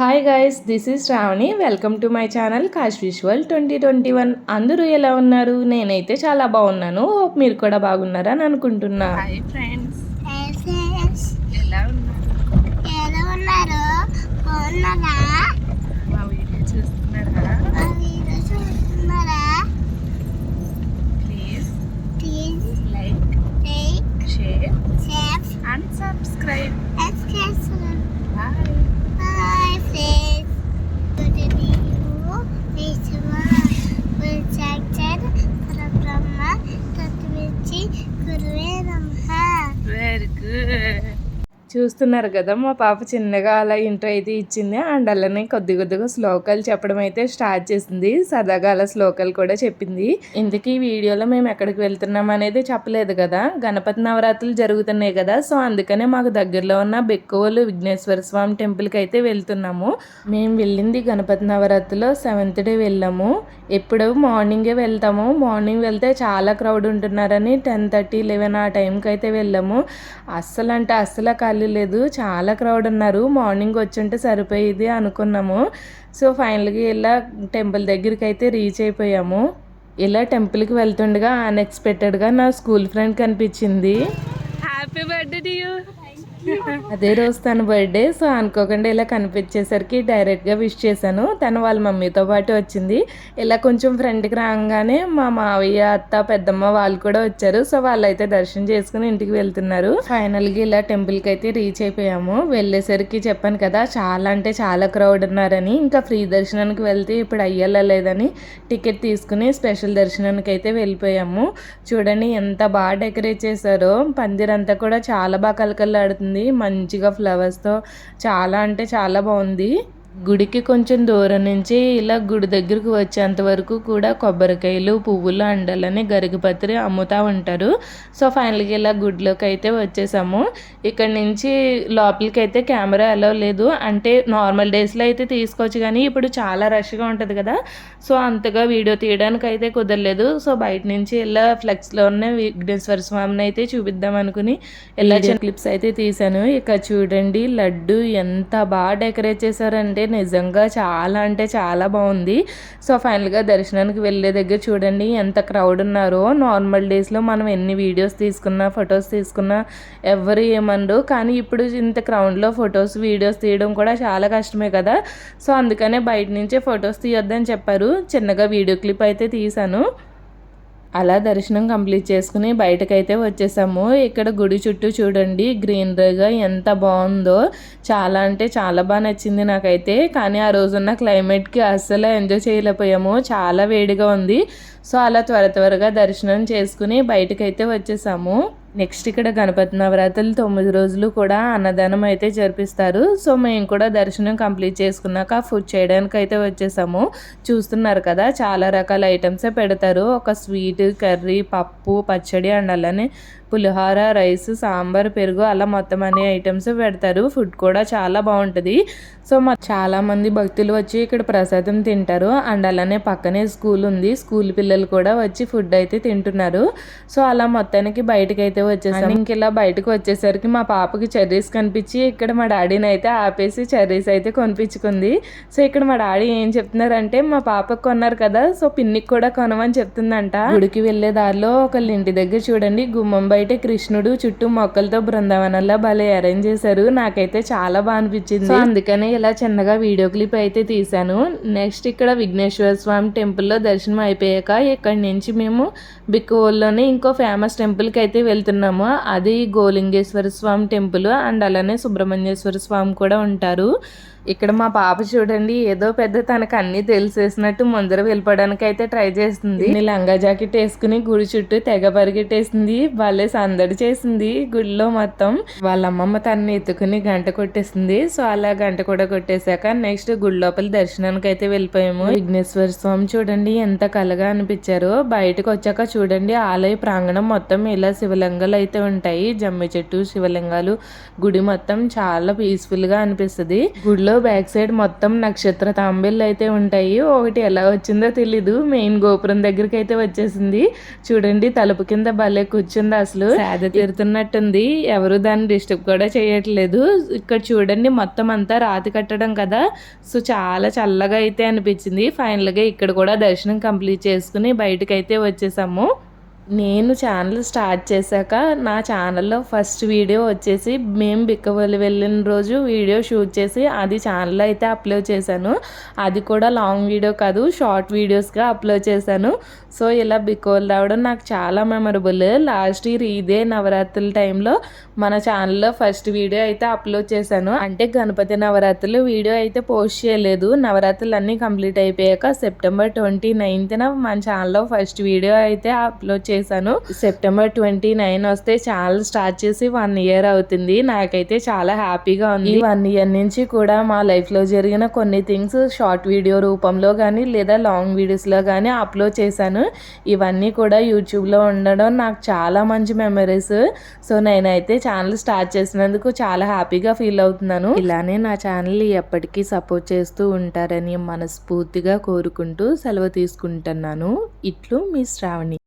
Hi guys this is Shravani welcome to my channel cache visual twenty twenty one అందరూ ఎలా ఉన్నారు? నేనైతే చాలా బాగున్నాను. Hope మీరు కూడా బాగున్నారా అని అనుకుంటున్నా. హాయ్ ఫ్రెండ్స్ ఎలా ఉన్నారు? మా వీడియో చూస్తున్నారా? Please please like like share share and subscribe subscribe bye hi చూస్తున్నారు కదా మా పాప చిన్నగా అలా ఇంట్రో అయితే ఇచ్చింది. అండ్ అలానే కొద్ది కొద్దిగా శ్లోకాలు చెప్పడం అయితే స్టార్ట్ చేసింది. సరదాగా అలా శ్లోకాలు కూడా చెప్పింది. ఇందుకు వీడియోలో మేము ఎక్కడికి వెళ్తున్నాం అనేది చెప్పలేదు కదా. గణపతి నవరాత్రులు జరుగుతున్నాయి కదా. సో అందుకనే మాకు దగ్గరలో ఉన్న బెక్కువలు విఘ్నేశ్వర స్వామి టెంపుల్కి అయితే వెళ్తున్నాము. మేము వెళ్ళింది గణపతి నవరాత్రిలో సెవెంత్ డే వెళ్ళాము. ఎప్పుడు మార్నింగే వెళ్తాము. మార్నింగ్ వెళ్తే చాలా క్రౌడ్ ఉంటున్నారని టెన్ థర్టీ లెవెన్ ఆ టైంకి అయితే వెళ్ళాము. అస్సలు అంటే అస్సలు ఖాళీ లేదు చాలా క్రౌడ్ ఉన్నారు. మార్నింగ్ వచ్చుంటే సరిపోయేది అనుకున్నాము. సో ఫైనల్గా ఇలా టెంపుల్ దగ్గరికి అయితే రీచ్ అయిపోయాము. ఇలా టెంపుల్కి వెళ్తుండగా అన్ఎక్స్పెక్టెడ్గా నా స్కూల్ ఫ్రెండ్ కనిపించింది. హ్యాపీ బర్త్డే టు యూ అదే రోజు తన బర్త్డే సో అనుకోకుండా ఇలా కనిపించేసరికి డైరెక్ట్గా విష్ చేశాను. తను వాళ్ళ మమ్మీతో పాటు వచ్చింది. ఇలా కొంచెం ఫ్రెండ్కి రాగానే మా మావయ్య అత్త పెద్దమ్మ వాళ్ళు కూడా వచ్చారు. సో వాళ్ళైతే దర్శనం చేసుకుని ఇంటికి వెళ్తున్నారు. ఫైనల్గా ఇలా టెంపుల్కి అయితే రీచ్ అయిపోయాము. వెళ్ళేసరికి చెప్పాను కదా చాలా అంటే చాలా క్రౌడ్ ఉన్నారని. ఇంకా ఫ్రీ దర్శనానికి వెళ్తే ఇప్పుడు అయ్యలేదని లేదని టికెట్ తీసుకుని స్పెషల్ దర్శనానికి అయితే వెళ్ళిపోయాము. చూడండి ఎంత బాగా డెకరేట్ చేశారో. పందిరంతా కూడా చాలా బాగా కలకల్లాడుతుంది. ఉంది మంచిగా ఫ్లవర్స్తో చాలా అంటే చాలా బాగుంది. గుడికి కొంచెం దూరం నుంచి ఇలా గుడి దగ్గరకు వచ్చేంత వరకు కూడా కొబ్బరికాయలు పువ్వులు అండాలని గరిగపత్రి అమ్ముతూ ఉంటారు. సో ఫైనల్గా ఇలా గుడిలోకి అయితే వచ్చేసాము. ఇక్కడ నుంచి లోపలికి అయితే కెమెరా అలవ్ లేదు. అంటే నార్మల్ డేస్లో అయితే తీసుకోవచ్చు కానీ ఇప్పుడు చాలా రష్గా ఉంటుంది కదా. సో అంతగా వీడియో తీయడానికి అయితే కుదరలేదు. సో బయట నుంచి ఇలా ఫ్లెక్స్లోనే విఘ్నేశ్వర స్వామిని అయితే చూపిద్దాం అనుకుని ఇలా క్లిప్స్ అయితే తీశాను. ఇక చూడండి లడ్డు ఎంత బాగా డెకరేట్ చేశారంటే నిజంగా చాలా అంటే చాలా బాగుంది. సో ఫైనల్గా దర్శనానికి వెళ్ళే దగ్గర చూడండి ఎంత క్రౌడ్ ఉన్నారో. నార్మల్ డేస్లో మనం ఎన్ని వీడియోస్ తీసుకున్నా ఫొటోస్ తీసుకున్నా ఎవరు ఏమనరు కానీ ఇప్పుడు ఇంత క్రౌడ్లో ఫొటోస్ వీడియోస్ తీయడం కూడా చాలా కష్టమే కదా. సో అందుకనే బయట నుంచే ఫొటోస్ తీయొద్దని చెప్పారు. చిన్నగా వీడియో క్లిప్ అయితే తీశాను. అలా దర్శనం కంప్లీట్ చేసుకుని బయటకైతే వచ్చేసాము. ఇక్కడ గుడి చుట్టూ చూడండి గ్రీనరీగా ఎంత బాగుందో. చాలా అంటే చాలా బాగా నచ్చింది నాకైతే. కానీ ఆ రోజున్న క్లైమేట్కి అస్సలు ఎంజాయ్ చేయలేకపోయాము. చాలా వేడిగా ఉంది. సో అలా త్వర త్వరగా దర్శనం చేసుకుని బయటకైతే వచ్చేసాము. నెక్స్ట్ ఇక్కడ గణపతి నవరాత్రులు తొమ్మిది రోజులు కూడా అన్నదానం అయితే జరిపిస్తారు. సో మేము కూడా దర్శనం కంప్లీట్ చేసుకున్నాక ఫుడ్ చేయడానికి అయితే వచ్చేసాము. చూస్తున్నారు కదా చాలా రకాల ఐటమ్సే పెడతారు. ఒక స్వీట్ కర్రీ పప్పు పచ్చడి అండ్ అలానే పులిహోర రైస్ సాంబార్ పెరుగు అలా మొత్తం అన్ని ఐటమ్స్ పెడతారు. ఫుడ్ కూడా చాలా బాగుంటుంది. సో మా చాలామంది భక్తులు వచ్చి ఇక్కడ ప్రసాదం తింటారు. అండ్ అలానే పక్కనే స్కూల్ ఉంది. స్కూల్ పిల్లలు కూడా వచ్చి ఫుడ్ అయితే తింటున్నారు. సో అలా మొత్తానికి బయటకు అయితే వచ్చేసాము ఇంక ఇలా బయటకు వచ్చేసరికి మా పాపకి చెర్రీస్ కనిపించి ఇక్కడ మా డాడీని అయితే ఆపేసి చెర్రీస్ అయితే కొనిపించుకుంది. సో ఇక్కడ మా డాడీ ఏం చెప్తున్నారంటే మా పాపకు కొన్నారు కదా సో పిన్నికి కూడా కొనమని చెప్తుందంట. గుడికి వెళ్ళే దారిలో ఒకళ్ళ ఇంటి దగ్గర చూడండి గుమ్మం బయట కృష్ణుడు చుట్టూ మొక్కలతో బృందావనంలా భలే అరేంజ్ చేశారు. నాకైతే చాలా బాగా అనిపించింది. సో అందుకనే ఇలా చిన్నగా వీడియో క్లిప్ అయితే తీశాను. నెక్స్ట్ ఇక్కడ విఘ్నేశ్వర స్వామి టెంపుల్లో దర్శనం అయిపోయాక ఇక్కడ నుంచి మేము బిక్కువోల్లోనే ఇంకో ఫేమస్ టెంపుల్కి అయితే వెళ్తున్నాము. అది గోలింగేశ్వర స్వామి టెంపుల్ అండ్ అలానే సుబ్రహ్మణ్యేశ్వర స్వామి కూడా ఉంటారు. ఇక్కడ మా పాప చూడండి ఏదో పెద్ద తనకు అన్ని తెలిసేసినట్టు ముందర వెళ్ళిపోవడానికి అయితే ట్రై చేస్తుంది. లంగా జాకెట్ వేసుకుని గుడి చుట్టూ తెగ పరిగెట్టేసింది వాళ్ళే సందడి చేసింది గుడిలో మొత్తం. వాళ్ళ అమ్మమ్మ తనని ఎత్తుకుని గంట కొట్టేసింది సో అలా గంట కూడా కొట్టేశాక నెక్స్ట్ గుడి లోపల దర్శనానికి అయితే వెళ్ళిపోయాము. విఘ్నేశ్వర స్వామి చూడండి ఎంత కలగా అనిపించారో. బయటకు వచ్చాక చూడండి ఆలయ ప్రాంగణం మొత్తం ఇలా శివలింగాలు అయితే ఉంటాయి. జమ్మి చెట్టు శివలింగాలు గుడి మొత్తం చాలా పీస్ఫుల్గా అనిపిస్తుంది. గుడిలో బ్యాక్ సైడ్ మొత్తం నక్షత్ర తాంబేళ్ళు అయితే ఉంటాయి. ఒకటి ఎలా వచ్చిందో తెలీదు. మెయిన్ గోపురం దగ్గరికి అయితే వచ్చేసింది. చూడండి తలుపు కింద భలే కూర్చుంది అసలు. సేద తీరుతున్నట్టుంది. ఎవరు దాన్ని డిస్టర్బ్ కూడా చేయట్లేదు. ఇక్కడ చూడండి మొత్తం అంతా రాతి కట్టడం కదా. సో చాలా చల్లగా అయితే అనిపించింది. ఫైనల్గా ఇక్కడ కూడా దర్శనం కంప్లీట్ చేసుకుని బయటకైతే వచ్చేసాము. నేను ఛానల్ స్టార్ట్ చేశాక నా ఛానల్లో ఫస్ట్ వీడియో వచ్చేసి మేము బిక్కవల్లి వెళ్ళిన రోజు వీడియో షూట్ చేసి అది ఛానల్లో అయితే అప్లోడ్ చేశాను. అది కూడా లాంగ్ వీడియో కాదు షార్ట్ వీడియోస్గా అప్లోడ్ చేశాను. సో ఇలా బిక్కవల్లి రావడం నాకు చాలా మెమరబుల్ లాస్ట్ ఇయర్ ఇదే నవరాత్రుల టైంలో మన ఛానల్లో ఫస్ట్ వీడియో అయితే అప్లోడ్ చేశాను. అంటే గణపతి నవరాత్రులు వీడియో అయితే పోస్ట్ చేయలేదు. నవరాత్రులు అన్నీ కంప్లీట్ అయిపోయాక సెప్టెంబర్ ట్వంటీ నైన్త్న మన ఛానల్లో ఫస్ట్ వీడియో అయితే అప్లోడ్ చేశాను. సెప్టెంబర్ ట్వంటీ నైన్ వస్తే ఛానల్ స్టార్ట్ చేసి వన్ ఇయర్ అవుతుంది. నాకైతే చాలా హ్యాపీగా ఉంది. వన్ ఇయర్ నుంచి కూడా మా లైఫ్లో జరిగిన కొన్ని థింగ్స్ షార్ట్ వీడియో రూపంలో కానీ లేదా లాంగ్ వీడియోస్లో కానీ అప్లోడ్ చేశాను. ఇవన్నీ కూడా యూట్యూబ్లో ఉండడం నాకు చాలా మంచి మెమరీస్. సో నేనైతే ఛానల్ స్టార్ట్ చేసినందుకు చాలా హ్యాపీగా ఫీల్ అవుతున్నాను. ఇలానే నా ఛానల్ ఎప్పటికీ సపోర్ట్ చేస్తూ ఉంటారని మనస్ఫూర్తిగా కోరుకుంటూ సెలవు తీసుకుంటున్నాను. ఇట్లు మీ శ్రావణి.